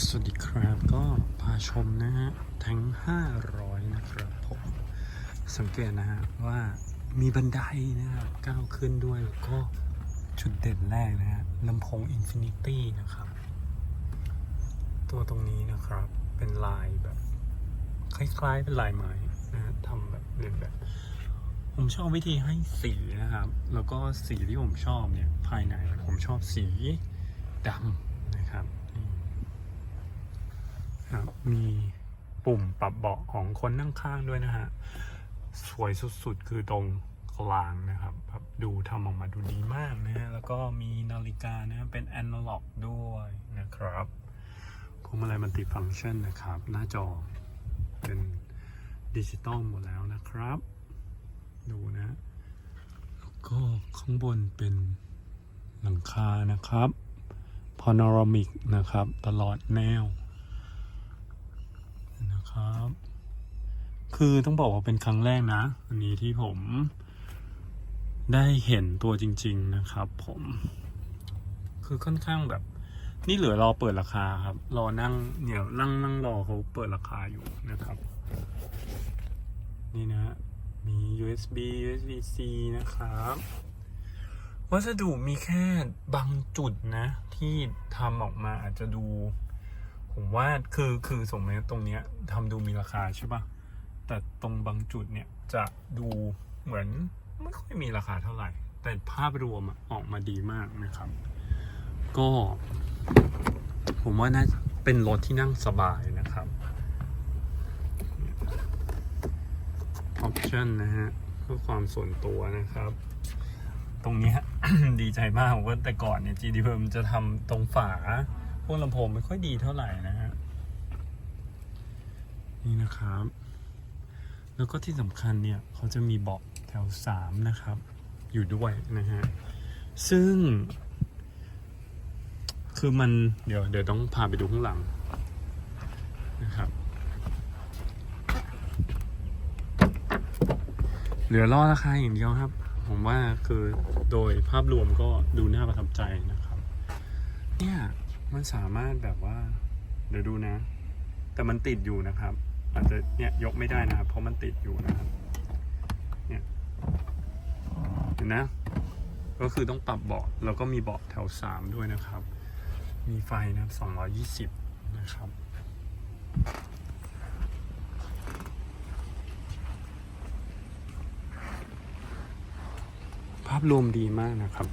สวัสดีครับก็พาชมนะฮะทั้ง 500 นะครับผม สังเกตนะฮะว่ามีบันไดนะครับก้าวขึ้นด้วยแล้วก็จุดเด่นแรกนะฮะลำโพง Infinity นะครับ ตัวตรงนี้นะครับเป็นลายแบบ คล้ายๆเป็นลายไม้นะฮะทำแบบเรียนแบบ ผมชอบวิธีให้สีนะครับ แล้วก็สีที่ผมชอบเนี่ยภายในผมชอบสีดำนะครับ มีปุ่มปรับเบาะของคนนั่งข้างด้วยนะฮะ สวยสุดๆ คือตรงกลางนะครับแบบดูทำออกมาดูดีมากนะฮะ แล้วก็มีนาฬิกานะเป็นแอนะล็อกด้วยนะครับพวงมาลัยมันติฟังก์ชันนะครับ หน้าจอเป็นดิจิตอลหมดแล้วนะครับ ดูนะแล้วก็ข้างบนเป็นหลังคานะครับพาโนรามิกนะครับ ตลอดแนวนะครับ คือต้องบอกว่าเป็นครั้งแรกนะอันนี้ที่ผมได้เห็นตัวจริง ๆนะครับ ผม คือค่อนข้างแบบ นี่เหลือรอเปิดราคาครับ รอนั่งเนี่ยนั่งนั่งรอเขาเปิดราคาอยู่นะครับ นี่นะ มี USB USB-C นะครับวัสดุมีแค่บางจุดนะ ที่ทำออกมาอาจจะดู ผมว่าคือคือสมมติตรงเนี้ยทำดูมีราคาใช่ปะ แต่ตรงบางจุดเนี่ยจะดูเหมือนไม่ค่อยมีราคาเท่าไหร่ แต่ภาพรวมออกมาดีมากนะครับ ก็ ผมว่าน่าเป็นรถที่นั่งสบายนะครับออปชันนะฮะเพื่อความส่วนตัวนะครับ ตรงเนี้ยดีใจมากผมว่าแต่ก่อนเนี่ย GD เพิ่มจะทำตรงฝา พวกลำโพงไม่ค่อยดีเท่าไหร่นะฮะนี่นะครับ แล้วก็ที่สำคัญเนี่ยเขาจะมีเบาะแถวสามนะครับ อยู่ด้วยนะฮะ ซึ่ง คือมันเดี๋ยวเดี๋ยวต้องพาไปดูข้างหลังนะครับ เหลือรอราคาอย่างเดียวครับ ผมว่าคือโดยภาพรวมก็ดูน่าประทับใจนะครับ เนี่ย มันสามารถแบบว่า เดี๋ยวดูนะ แต่มันติดอยู่นะครับ อาจจะเนี่ยยกไม่ได้นะครับ เพราะมันติดอยู่นะครับ เนี่ยเห็นนะ ก็คือต้องปรับเบาะแล้วก็มีเบาะแถวสามด้วยนะครับ มีไฟนะสองร้อยี่สิบนะครับภาพรวมดีมากนะครับ